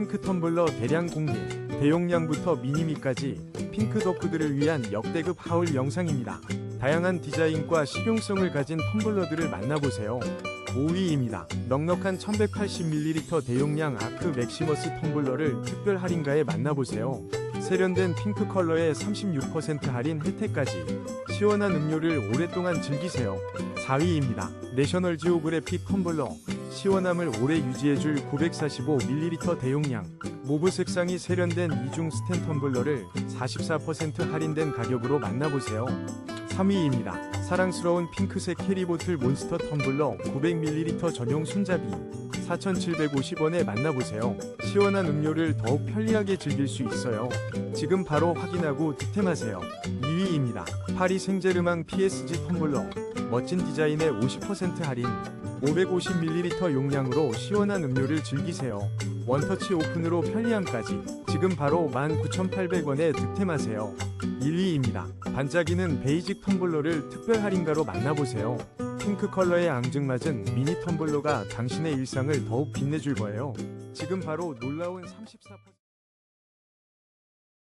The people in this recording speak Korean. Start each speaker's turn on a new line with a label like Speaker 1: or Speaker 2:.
Speaker 1: 핑크 텀블러 대량 공개 대용량부터 미니미까지 핑크 덕후들을 위한 역대급 하울 영상입니다. 다양한 디자인과 실용성을 가진 텀블러들을 만나보세요. 5위입니다. 넉넉한 1180ml 대용량 아크 맥시머스 텀블러를 특별 할인가에 만나보세요. 세련된 핑크 컬러에 36% 할인 혜택까지 시원한 음료를 오랫동안 즐기세요. 4위입니다. 내셔널 지오그래픽 텀블러 시원함을 오래 유지해줄 945ml 대용량 모브 색상이 세련된 이중 스텐 텀블러를 44% 할인된 가격으로 만나보세요. 3위입니다. 사랑스러운 핑크색 캐리보틀 몬스터 텀블러 900ml 전용 손잡이 4,750원에 만나보세요. 시원한 음료를 더욱 편리하게 즐길 수 있어요. 지금 바로 확인하고 득템하세요. 2위입니다. 파리 생제르망 PSG 텀블러 멋진 디자인에 50% 할인 550ml 용량으로 시원한 음료를 즐기세요. 원터치 오픈으로 편리함까지 지금 바로 19,800원에 득템하세요. 1위입니다. 반짝이는 베이직 텀블러를 특별 할인가로 만나보세요. 핑크 컬러에 앙증맞은 미니 텀블러가 당신의 일상을 더욱 빛내줄 거예요. 지금 바로 놀라운 34%